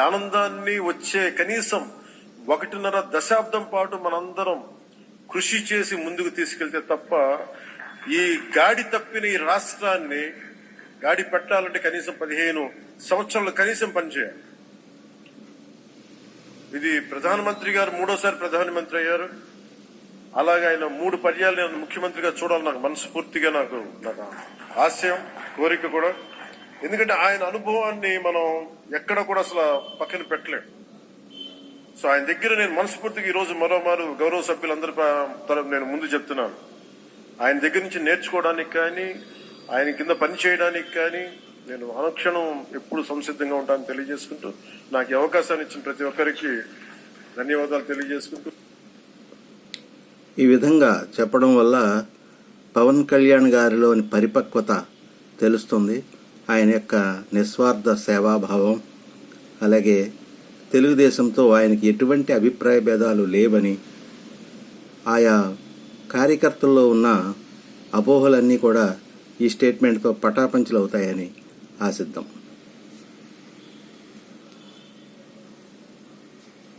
ఆనందాన్ని వచ్చే కనీసం ఒకటిన్నర దశాబ్దం పాటు మనందరం కృషి చేసి ముందుకు తీసుకెళ్తే తప్ప ఈ గాడి తప్పిన ఈ రాష్ట్రాన్ని గాడి పెట్టాలంటే కనీసం పదిహేను సంవత్సరాలు కనీసం పనిచేయాలి. ఇది ప్రధానమంత్రి గారు మూడోసారి ప్రధానమంత్రి అయ్యారు. అలాగే ఆయన మూడు పర్యాలు నేను ముఖ్యమంత్రిగా చూడాలి నాకు మనస్ఫూర్తిగా నాకు నాకు ఆశయం కోరిక కూడా. ఎందుకంటే ఆయన అనుభవాన్ని మనం ఎక్కడ కూడా అసలు పక్కన పెట్టలేం. సో ఆయన దగ్గర నేను మనస్ఫూర్తిగా ఈరోజు మరోమారు గౌరవ సభ్యులందరి తరపు నేను ముందు చెప్తున్నాను. ఆయన దగ్గర నుంచి నేర్చుకోవడానికి కానీ ఆయన కింద పని చేయడానికి కానీ నేను అనుక్షణం ఎప్పుడు సంసిద్ధంగా ఉంటానని తెలియజేసుకుంటూ నాకు అవకాశాన్ని ఇచ్చిన ప్రతి ఒక్కరికి ధన్యవాదాలు తెలియజేసుకుంటూ. ఈ విధంగా చెప్పడం వల్ల పవన్ కళ్యాణ్ గారిలోని పరిపక్వత తెలుస్తుంది. ఆయన యొక్క నిస్వార్థ సేవాభావం అలాగే తెలుగుదేశంతో ఆయనకి ఎటువంటి అభిప్రాయ భేదాలు లేవని ఆయా కార్యకర్తల్లో ఉన్న అపోహలన్నీ కూడా ఈ స్టేట్మెంట్తో పటాపంచలు అవుతాయని ఆశిద్దాం.